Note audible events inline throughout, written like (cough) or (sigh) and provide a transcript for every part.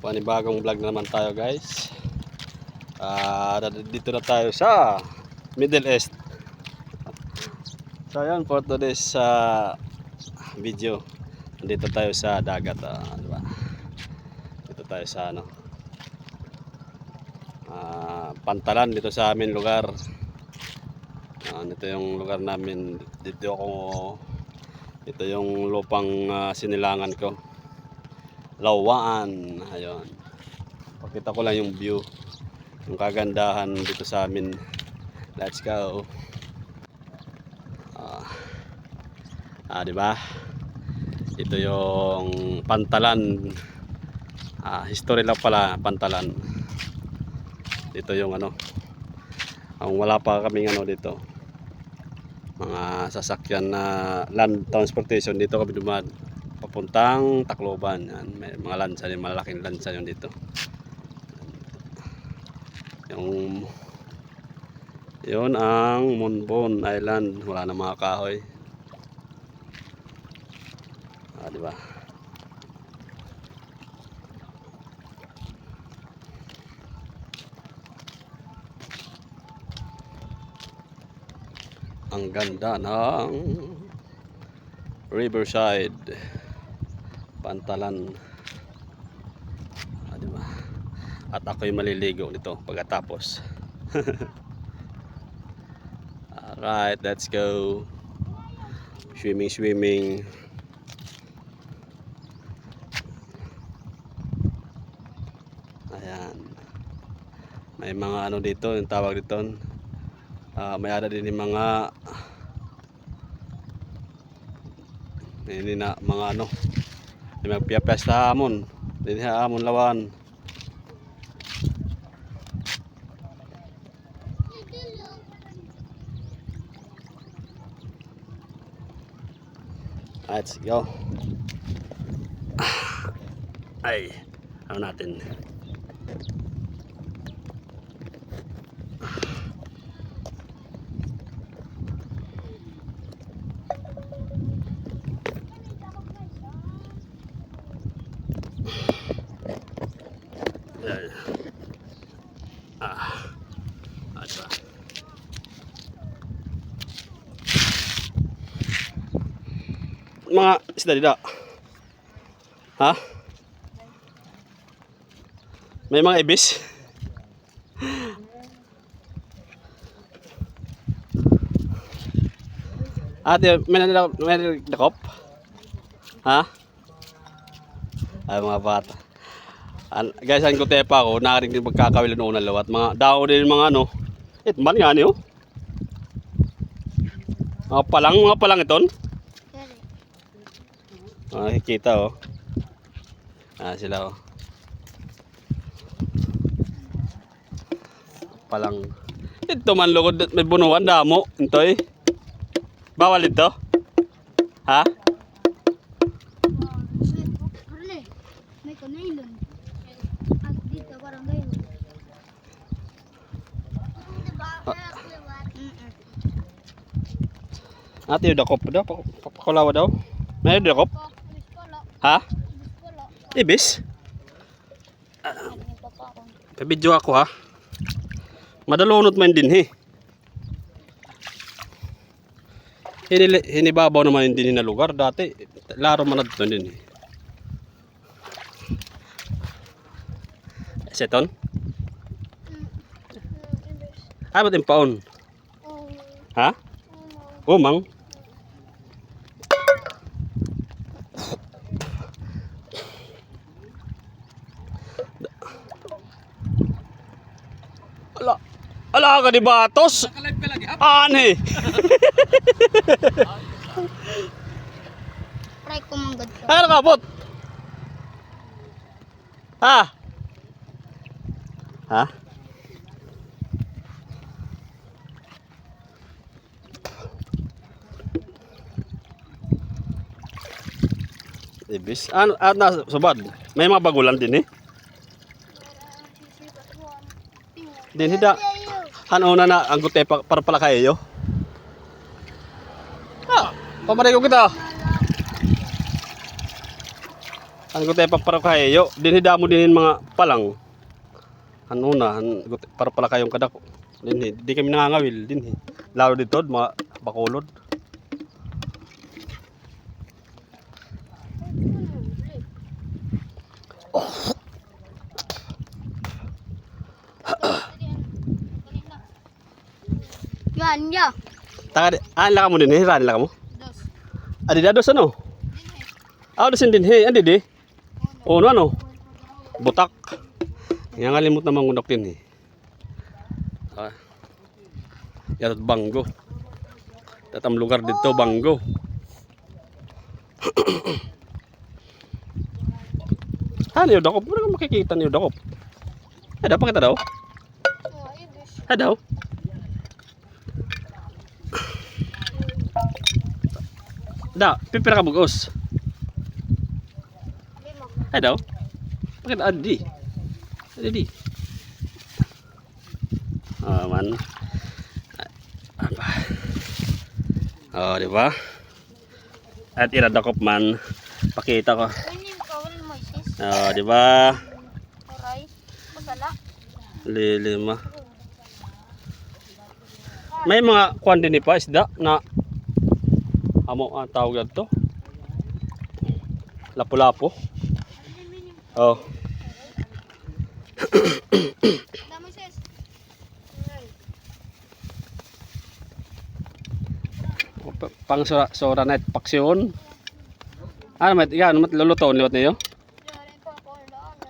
Panibagong vlog na naman tayo guys. Ah, dito na tayo sa Middle East. So yan for today's ah, video. Dito tayo sa dagat, ah, di ba? Dito tayo sa ano. Ah, pantalan dito sa amin lugar. Ah, ito yung lugar namin. Dito ako ito yung lupang ah, sinilangan ko. Lawaan. Ayun. Pakita ko lang yung view. Yung kagandahan dito sa amin. Let's go. Ah, ah di ba? Ito yung pantalan. Ah, history lang pala pantalan. Dito yung ano. Ang wala pa kaming ano dito. Mga sasakyan na land transportation dito kami dumaan papuntang Tacloban. Yan, may mga lansa din, malaking lansa yun dito. Yung yun ang Monbon Island. Wala na mga kahoy. Ah, di ba? Ang ganda ng Riverside Pantalan. Ah, di ba? At ako'y maliligo nito pagkatapos. (laughs) Alright, let's go. Swimming, swimming. Ayan. May mga ano dito, yung tawag dito. Ah May ada din yung mga Ini na mga ano May magpiyapesta hamon Dini hamon lawan Let's go Ay Ano natin Ah. Ah, diba? Mga isda dito. Ha? May mga ibis. Ate, may nalilak, may nalilakop? Ha? Ay, mga bata. An guys, ang kutepa ko, nakaring din magkakawil noon na lawat. Mga dao din mga ano. It man nga niyo. Mga palang, mga palang iton. Ah, kita oh. Ah, sila oh. Palang. Ito man lugod may bunuan damo. Intoy. Bawal ito. Ha? Karle, may kanailon. At dito parang gayon. Ate yung dakop daw. Pa- Papakulawa daw. May dakop? Ha? Ibis? Pabidyo ako ha. Madalunot man din he. Hinili, hinibabaw naman din na lugar dati. Laro man na din eh. Seton? Ay, ba't yung paon? Ha? Umang? Ala, ala ka di batos? Ane. Try ko manggad ko. (laughs) Ano ka bot? Ha? Ha? Ibis. Ano, ano na subad? May mga bagulan din eh. Din hida. Ano na na ang gute pa, para pala kayo. Ah, pamaray ko kita. Ano ko tayo para kayo? Dinhi damo din mga palang. Ano na, an- para pala kayong kadako. Dinhi, di kami nangangawil dinhi. Lalo dito mga bakulod. Yan, ya. Taka, ah, laka mo din eh, rani laka mo. Dos. Adi dados ano? Ah, dasin din he, andi di. O ano ano? Butak. Nga ngalimot na mangundok din eh. Ah. Yan at banggo. Tatam lugar dito banggo. ano yung dakop? Kang makikita niyo dakop. Ay, daw, pakita daw. Oh, ayun, dos. Ay, daw. Da, pipira ka. Lima. Ay daw. Bakit adi? Adi. Ah, man. Apa? Oh, di ba? At iradakop man. Pakita ko. Oh, di ba? Lilima. May mga kwan din pa isda na amo ang tawag to. Lapu-lapu. Oh. (coughs) Pang sora, sora net paksyon. Ano mat yan mat luluton niyo?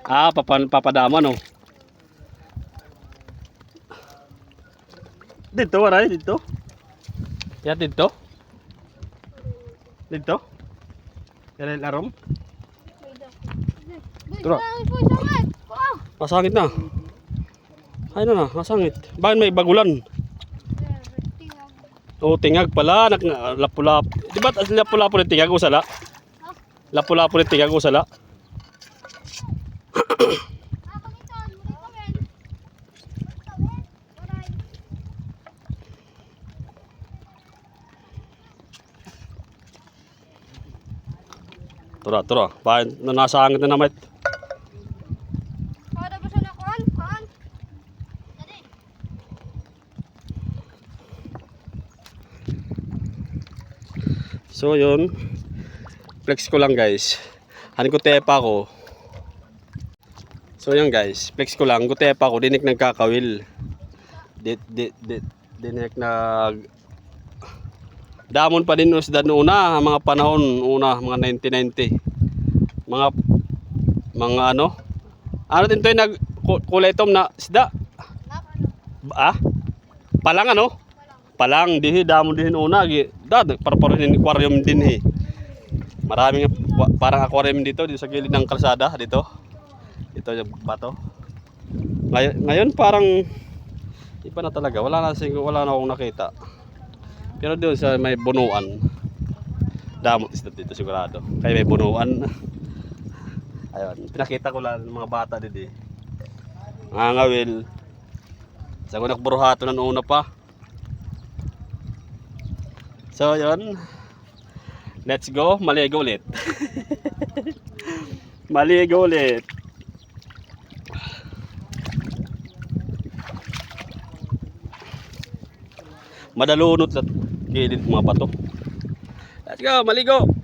Ah, papan papadama no. Dito waray dito. Ya dito. Dito. Yan larom. Tara. Wow. Masangit na. Ay na na, masangit. Bakit may bagulan? O tingag pala, nak lapulap. Di ba as lapulapo ni tingag usala? Lapulapo ni tingag usala. Tura, tura. Bakit na nasangit na naman? Kada ba siya na? Dali. So yun, flex ko lang guys. Hanin ko tepa ko. So yun guys, flex ko lang. Gutepa ko, dinik nagkakawil. Dit, dit, dit, dinik nag... Damon pa din usda una, mga panahon, una, mga 1990. Mga, mga ano? Ano din to yung nag, ku- kulay itom na isda? Ah? Palang ano? Palang dihi damo dihin una gi. Dad parparo ni aquarium din hi. Maraming parang aquarium dito dito sa gilid ng kalsada dito. Dito yung bato. Ngayon, ngayon parang iba na talaga. Wala na sing wala na akong nakita. Pero doon sa may bunuan. Damot isda dito sigurado. Kaya may bunuan. Ayun, pinakita ko lang ng mga bata dito. eh. Ngangawil. Sa kunak buruhato ng una pa. So, yun. Let's go. Maligo ulit. (laughs) Maligo ulit. Madalunot sa gilid mga bato. Let's go. Maligo.